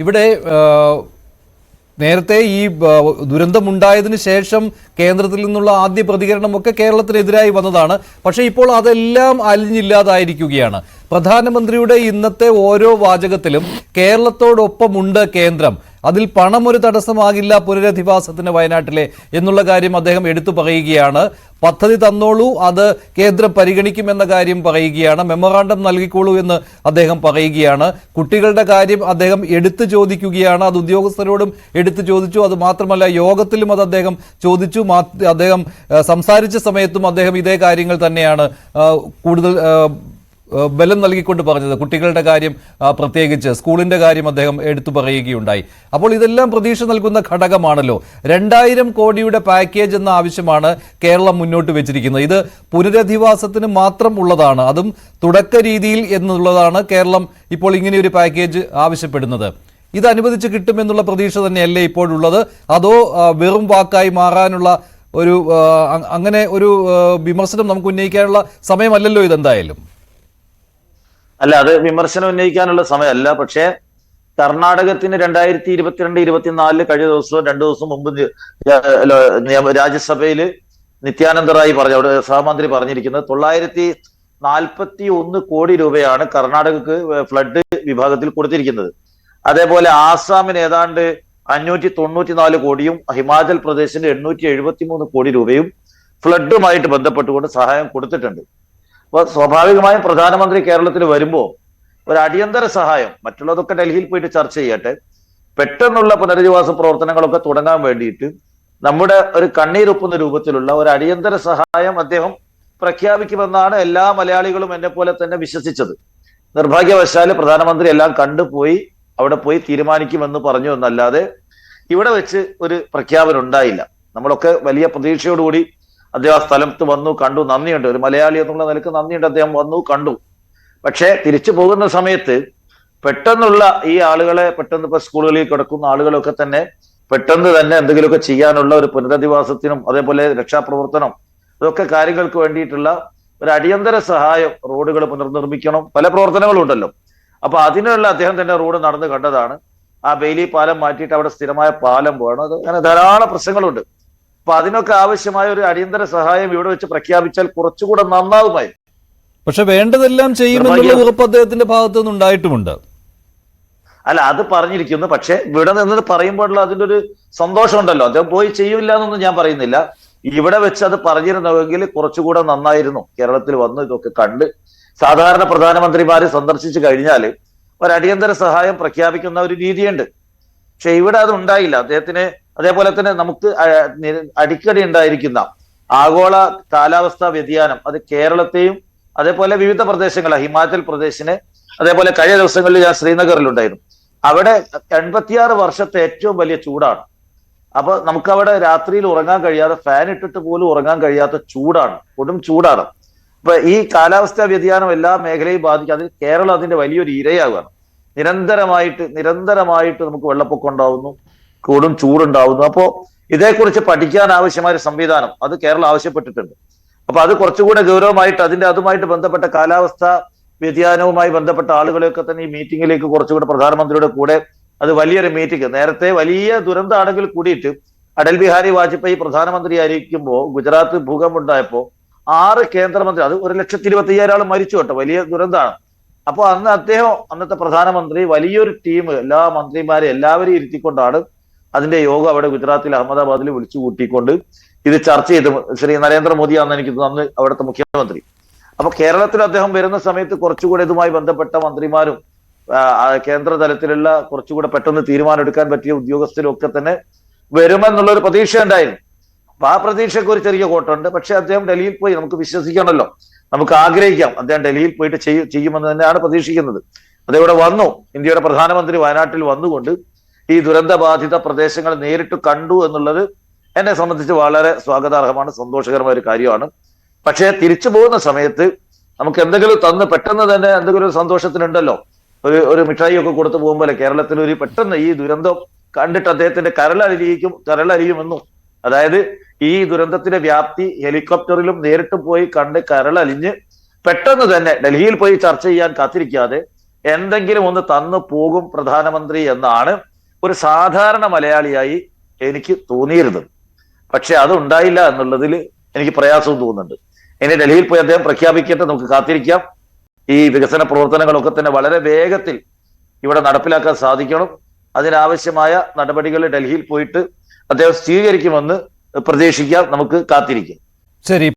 ഇവിടെ നേരത്തെ ഈ ദുരന്തമുണ്ടായതിന് ശേഷം കേന്ദ്രത്തിൽ നിന്നുള്ള ആദ്യ പ്രതികരണമൊക്കെ കേരളത്തിനെതിരായി വന്നതാണ്. പക്ഷേ ഇപ്പോൾ അതെല്ലാം അലിഞ്ഞില്ലാതായിരിക്കുകയാണ്. പ്രധാനമന്ത്രിയുടെ ഇന്നത്തെ ഓരോ വാചകത്തിലും കേരളത്തോടൊപ്പമുണ്ട് കേന്ദ്രം. അതിൽ പണം ഒരു തടസ്സമാകില്ല പുനരധിവാസത്തിന് വയനാട്ടിലെ എന്നുള്ള കാര്യം അദ്ദേഹം എടുത്തു പറയുകയാണ്. പദ്ധതി തന്നോളൂ അത് കേന്ദ്രം പരിഗണിക്കുമെന്ന കാര്യം പറയുകയാണ്. മെമ്മോറാണ്ടം നൽകിക്കോളൂ എന്ന് അദ്ദേഹം പറയുകയാണ്. കുട്ടികളുടെ കാര്യം അദ്ദേഹം എടുത്തു ചോദിക്കുകയാണ്. അത് ഉദ്യോഗസ്ഥരോടും എടുത്തു ചോദിച്ചു. അത് മാത്രമല്ല യോഗത്തിലും അത് അദ്ദേഹം ചോദിച്ചു. അദ്ദേഹം സംസാരിച്ച സമയത്തും അദ്ദേഹം ഇതേ കാര്യങ്ങൾ തന്നെയാണ് കൂടുതൽ ബലം നൽകിക്കൊണ്ട് പറഞ്ഞത് കുട്ടികളുടെ കാര്യം പ്രത്യേകിച്ച് സ്കൂളിന്റെ കാര്യം അദ്ദേഹം എടുത്തു പറയുകയുണ്ടായി. അപ്പോൾ ഇതെല്ലാം പ്രതീക്ഷ നൽകുന്ന ഘടകമാണല്ലോ. രണ്ടായിരം കോടിയുടെ പാക്കേജ് എന്ന ആവശ്യമാണ് കേരളം മുന്നോട്ട് വെച്ചിരിക്കുന്നത്. ഇത് പുനരധിവാസത്തിന് മാത്രം ഉള്ളതാണ്. അതും തുടക്ക രീതിയിൽ എന്നുള്ളതാണ് കേരളം ഇപ്പോൾ ഇങ്ങനെ ഒരു പാക്കേജ് ആവശ്യപ്പെടുന്നത്. ഇത് അനുവദിച്ച് കിട്ടുമെന്നുള്ള പ്രതീക്ഷ തന്നെയല്ലേ ഇപ്പോഴുള്ളത്? അതോ വെറും വാക്കായി മാറാനുള്ള ഒരു അങ്ങനെ ഒരു വിമർശനം നമുക്ക് ഉന്നയിക്കാനുള്ള സമയമല്ലല്ലോ ഇതെന്തായാലും? അല്ല അത് വിമർശനം ഉന്നയിക്കാനുള്ള സമയമല്ല. പക്ഷേ കർണാടകത്തിന് രണ്ടായിരത്തി ഇരുപത്തിരണ്ട് ഇരുപത്തിനാലിൽ കഴിഞ്ഞ ദിവസവും രണ്ടു ദിവസം മുമ്പ് നിയമ- രാജ്യസഭയിൽ നിത്യാനന്ദ റായി പറഞ്ഞു അവിടെ സഹമന്ത്രി പറഞ്ഞിരിക്കുന്നത് തൊള്ളായിരത്തി നാൽപ്പത്തി ഒന്ന് കോടി രൂപയാണ് കർണാടകക്ക് ഫ്ലഡ് വിഭാഗത്തിൽ കൊടുത്തിരിക്കുന്നത്. അതേപോലെ ആസാമിന് ഏതാണ്ട് അഞ്ഞൂറ്റി തൊണ്ണൂറ്റി നാല് കോടിയും ഹിമാചൽ പ്രദേശിന് എണ്ണൂറ്റി എഴുപത്തി മൂന്ന് കോടി രൂപയും ഫ്ലഡുമായിട്ട് ബന്ധപ്പെട്ടുകൊണ്ട് സഹായം കൊടുത്തിട്ടുണ്ട്. അപ്പൊ സ്വാഭാവികമായും പ്രധാനമന്ത്രി കേരളത്തിൽ വരുമ്പോൾ ഒരു അടിയന്തര സഹായം മറ്റുള്ളതൊക്കെ ഡൽഹിയിൽ പോയിട്ട് ചർച്ച ചെയ്യട്ടെ പെട്ടെന്നുള്ള പുനരധിവാസ പ്രവർത്തനങ്ങളൊക്കെ തുടങ്ങാൻ വേണ്ടിയിട്ട് നമ്മുടെ ഒരു കണ്ണീരൊപ്പുന്ന രൂപത്തിലുള്ള ഒരു അടിയന്തര സഹായം അദ്ദേഹം പ്രഖ്യാപിക്കുമെന്നാണ് എല്ലാ മലയാളികളും എന്നെ പോലെ തന്നെ വിശ്വസിച്ചത്. നിർഭാഗ്യവശാൽ പ്രധാനമന്ത്രി എല്ലാം കണ്ടുപോയി അവിടെ പോയി തീരുമാനിക്കുമെന്ന് പറഞ്ഞു എന്നല്ലാതെ ഇവിടെ വെച്ച് ഒരു പ്രഖ്യാപനം ഉണ്ടായില്ല. നമ്മളൊക്കെ വലിയ പ്രതീക്ഷയോടുകൂടി അദ്ദേഹം ആ സ്ഥലത്ത് വന്നു കണ്ടു നന്ദിയുണ്ട് ഒരു മലയാളി എന്നുള്ള നിലയ്ക്ക് നന്ദിയുണ്ട്. അദ്ദേഹം വന്നു കണ്ടു. പക്ഷേ തിരിച്ചു പോകുന്ന സമയത്ത് പെട്ടെന്നുള്ള ഈ ആളുകളെ പെട്ടെന്ന് ഇപ്പൊ സ്കൂളുകളിൽ കിടക്കുന്ന ആളുകളൊക്കെ തന്നെ പെട്ടെന്ന് തന്നെ എന്തെങ്കിലുമൊക്കെ ചെയ്യാനുള്ള ഒരു പുനരധിവാസത്തിനും അതേപോലെ രക്ഷാപ്രവർത്തനം ഇതൊക്കെ കാര്യങ്ങൾക്ക് വേണ്ടിയിട്ടുള്ള ഒരു അടിയന്തര സഹായം റോഡുകൾ പുനർനിർമ്മിക്കണം. പല പ്രവർത്തനങ്ങളും ഉണ്ടല്ലോ. അപ്പൊ അതിനുള്ള അദ്ദേഹം തന്നെ റോഡ് നടന്നു കണ്ടതാണ്. ആ ബെയിലി പാലം മാറ്റിയിട്ട് അവിടെ സ്ഥിരമായ പാലം പോകണം അത് അങ്ങനെ ധാരാളം പ്രശ്നങ്ങളുണ്ട്. അപ്പൊ അതിനൊക്കെ ആവശ്യമായ ഒരു അടിയന്തര സഹായം ഇവിടെ വെച്ച് പ്രഖ്യാപിച്ചാൽ കുറച്ചുകൂടെ നന്നാവുമായി പക്ഷെ വേണ്ടതെല്ലാം ചെയ്യുമെന്നുള്ള. ഉറപ്പ് അദ്ദേഹത്തിന്റെ ഭാഗത്തു നിന്ന് ഉണ്ടായിട്ടുമുണ്ട്. അല്ല അത് പറഞ്ഞിരിക്കുന്നു. പക്ഷെ ഇവിടെ നിന്ന് പറയുമ്പോഴുള്ള അതിന്റെ ഒരു സന്തോഷമുണ്ടല്ലോ. അദ്ദേഹം പോയി ചെയ്യില്ല എന്നൊന്നും ഞാൻ പറയുന്നില്ല. ഇവിടെ വെച്ച് അത് പറഞ്ഞിരുന്നുവെങ്കിൽ കുറച്ചുകൂടെ നന്നായിരുന്നു. കേരളത്തിൽ വന്ന് ഇതൊക്കെ കണ്ട് സാധാരണ പ്രധാനമന്ത്രിമാര് സന്ദർശിച്ചു കഴിഞ്ഞാൽ ഒരു അടിയന്തര സഹായം പ്രഖ്യാപിക്കുന്ന ഒരു രീതിയുണ്ട്. പക്ഷെ ഇവിടെ അത് ഉണ്ടായില്ല. അദ്ദേഹത്തിന് അതേപോലെ തന്നെ നമുക്ക് അടിക്കടി ഉണ്ടായിരിക്കുന്ന ആഗോള കാലാവസ്ഥാ വ്യതിയാനം അത് കേരളത്തെയും അതേപോലെ വിവിധ പ്രദേശങ്ങളെ ഹിമാചൽ പ്രദേശിനെ അതേപോലെ കഴിഞ്ഞ ദിവസങ്ങളിൽ ഞാൻ ശ്രീനഗറിലുണ്ടായിരുന്നു. അവിടെ എൺപത്തിയാറ് വർഷത്തെ ഏറ്റവും വലിയ ചൂടാണ്. അപ്പൊ നമുക്ക് അവിടെ രാത്രിയിൽ ഉറങ്ങാൻ കഴിയാതെ ഫാൻ ഇട്ടിട്ട് പോലും ഉറങ്ങാൻ കഴിയാത്ത ചൂടാണ് കൊടും ചൂടാണ്. അപ്പൊ ഈ കാലാവസ്ഥാ വ്യതിയാനം എല്ലാ മേഖലയും ബാധിക്കും. അതിൽ കേരളം അതിന്റെ വലിയൊരു ഇരയാകുകയാണ് നിരന്തരമായിട്ട് നിരന്തരമായിട്ട് നമുക്ക് വെള്ളപ്പൊക്കം ഉണ്ടാവുന്നു. കൊടും ചൂടുണ്ടാവുന്നു. അപ്പോ ഇതേക്കുറിച്ച് പഠിക്കാൻ ആവശ്യമായ ഒരു സംവിധാനം അത് കേരളം ആവശ്യപ്പെട്ടിട്ടുണ്ട്. അപ്പൊ അത് കുറച്ചുകൂടെ ഗൗരവമായിട്ട് അതിന്റെ അതുമായിട്ട് ബന്ധപ്പെട്ട കാലാവസ്ഥ വ്യതിയാനവുമായി ബന്ധപ്പെട്ട ആളുകളെയൊക്കെ തന്നെ ഈ മീറ്റിംഗിലേക്ക് കുറച്ചുകൂടെ പ്രധാനമന്ത്രിയുടെ കൂടെ അത് വലിയൊരു മീറ്റിംഗ്. നേരത്തെ വലിയ ദുരന്തമാണെങ്കിൽ കൂടിയിട്ട് അടൽ ബിഹാരി വാജ്പേയി പ്രധാനമന്ത്രി ആയിരിക്കുമ്പോൾ ഗുജറാത്ത് ഭൂകമ്പം ഉണ്ടായപ്പോൾ ആറ് കേന്ദ്രമന്ത്രി അത് ഒരു ലക്ഷത്തി ഇരുപത്തി അയ്യായിരം ആൾ മരിച്ചു കേട്ടോ. വലിയ ദുരന്തമാണ് അപ്പോൾ അന്ന് അദ്ദേഹം അന്നത്തെ പ്രധാനമന്ത്രി വലിയൊരു ടീം എല്ലാ മന്ത്രിമാരെ എല്ലാവരെയും ഇരുത്തിക്കൊണ്ടാണ് അതിന്റെ യോഗം അവിടെ ഗുജറാത്തിൽ അഹമ്മദാബാദിൽ വിളിച്ചു കൂട്ടിക്കൊണ്ട് ഇത് ചർച്ച ചെയ്ത്. ശ്രീ നരേന്ദ്രമോദിയാണെന്ന് എനിക്ക് അന്ന് അവിടുത്തെ മുഖ്യമന്ത്രി. അപ്പൊ കേരളത്തിൽ അദ്ദേഹം വരുന്ന സമയത്ത് കുറച്ചുകൂടെ ഇതുമായി ബന്ധപ്പെട്ട മന്ത്രിമാരും കേന്ദ്ര തലത്തിലുള്ള കുറച്ചുകൂടെ പെട്ടെന്ന് തീരുമാനം എടുക്കാൻ പറ്റിയ ഉദ്യോഗസ്ഥരും ഒക്കെ തന്നെ വരുമെന്നുള്ള ഒരു പ്രതീക്ഷ ഉണ്ടായിരുന്നു. അപ്പൊ ആ പ്രതീക്ഷയ്ക്ക് ഒരു ചെറിയ കോട്ടുണ്ട്. പക്ഷെ അദ്ദേഹം ഡൽഹിയിൽ പോയി നമുക്ക് വിശ്വസിക്കണമല്ലോ. നമുക്ക് ആഗ്രഹിക്കാം അദ്ദേഹം ഡൽഹിയിൽ പോയിട്ട് ചെയ്യും ചെയ്യുമെന്ന് തന്നെയാണ് പ്രതീക്ഷിക്കുന്നത്. അദ്ദേഹം ഇവിടെ വന്നു. ഇന്ത്യയുടെ പ്രധാനമന്ത്രി വയനാട്ടിൽ വന്നുകൊണ്ട് ഈ ദുരന്തബാധിത പ്രദേശങ്ങൾ നേരിട്ട് കണ്ടു എന്നുള്ളത് എന്നെ സംബന്ധിച്ച് വളരെ സ്വാഗതാർഹമാണ് സന്തോഷകരമായ ഒരു കാര്യമാണ്. പക്ഷേ തിരിച്ചു പോകുന്ന സമയത്ത് നമുക്ക് എന്തെങ്കിലും തന്ന് പെട്ടെന്ന് തന്നെ എന്തെങ്കിലും ഒരു സന്തോഷത്തിനുണ്ടല്ലോ. ഒരു ഒരു മിഠായി ഒക്കെ കൊടുത്തു പോകുമ്പോൾ കേരളത്തിൽ ഒരു പെട്ടെന്ന് ഈ ദുരന്തം കണ്ടിട്ട് അദ്ദേഹത്തിന്റെ കരളലിയിക്കും കരളലിയുമെന്നും അതായത് ഈ ദുരന്തത്തിന്റെ വ്യാപ്തി ഹെലികോപ്റ്ററിലും നേരിട്ട് പോയി കണ്ട് കരളലിഞ്ഞ് പെട്ടെന്ന് തന്നെ ഡൽഹിയിൽ പോയി ചർച്ച ചെയ്യാൻ കാത്തിരിക്കാതെ എന്തെങ്കിലും ഒന്ന് തന്നു പോകും പ്രധാനമന്ത്രി എന്നാണ് ഒരു സാധാരണ മലയാളിയായി എനിക്ക് തോന്നിയിരുന്നത്. പക്ഷെ അത് ഉണ്ടായില്ല എന്നുള്ളതിൽ എനിക്ക് പ്രയാസവും തോന്നുന്നുണ്ട്. ഇനി ഡൽഹിയിൽ പോയി അദ്ദേഹം പ്രഖ്യാപിക്കട്ടെ നമുക്ക് കാത്തിരിക്കാം. ഈ വികസന പ്രവർത്തനങ്ങളൊക്കെ തന്നെ വളരെ വേഗത്തിൽ ഇവിടെ നടപ്പിലാക്കാൻ സാധിക്കണം. അതിനാവശ്യമായ നടപടികൾ ഡൽഹിയിൽ പോയിട്ട് അദ്ദേഹം സ്വീകരിക്കുമെന്ന് പ്രതീക്ഷിക്കാം. നമുക്ക് കാത്തിരിക്കാം. ശരി.